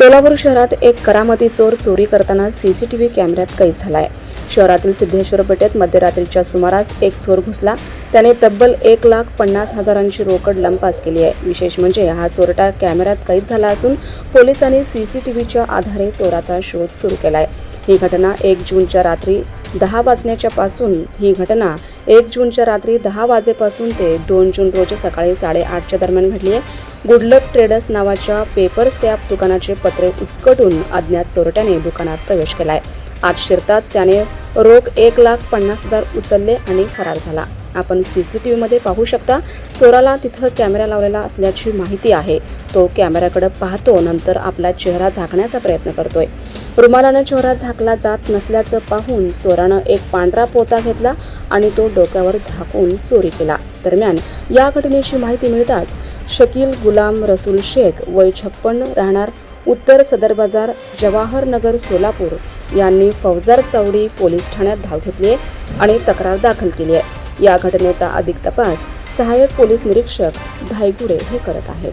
सोलापूर शहरात एक करामती चोर चोरी करताना सीसीटीव्ही कॅमेऱ्यात कैद झाला आहे शहरातील सिद्धेश्वर पेठेत मध्यरात्रीच्या सुमारास एक चोर घुसला. त्याने तब्बल एक लाख पन्नास हजारांची रोकड लंपास केली आहे. विशेष म्हणजे हा चोरटा कॅमेऱ्यात कैद झाला असून पोलिसांनी सीसीटीव्हीच्या आधारे चोराचा शोध सुरू केला आहे ही घटना एक जूनच्या रात्री दहा वाजण्याच्या पासून ही घटना एक जूनच्या रात्री दहा वाजेपासून ते दोन जून रोजी सकाळी साडेआठच्या दरम्यान घडली आहे. गुडलक ट्रेडर्स नावाच्या पेपर स्टॅप दुकानाचे पत्रे उचकटून अज्ञात चोरट्याने दुकानात प्रवेश केला आहे आत शिरताच त्याने रोख एक लाख पन्नास हजार उचलले आणि फरार झाला. आपण सी सी टी व्हीमध्ये पाहू शकता चोराला तिथं कॅमेरा लावलेला असल्याची माहिती आहे. तो कॅमेऱ्याकडे पाहतो नंतर आपला चेहरा झाकण्याचा प्रयत्न करतोय. रुमालानं चेहरा झाकला जात नसल्याचं पाहून चोरानं एक पांढरा पोता घेतला आणि तो डोक्यावर झाकून चोरी केला. दरम्यान या घटनेची माहिती मिळताच शकील गुलाम रसूल शेख वय छप्पन राहणार उत्तर सदर बाजार जवाहर नगर सोलापूर यांनी फौजार चौडी पोलीस ठाण्यात धाव घेतली आहे आणि तक्रार दाखल केली आहे या घटनेचा अधिक तपास सहाय्यक पोलीस निरीक्षक धायगुडे हे करत आहेत.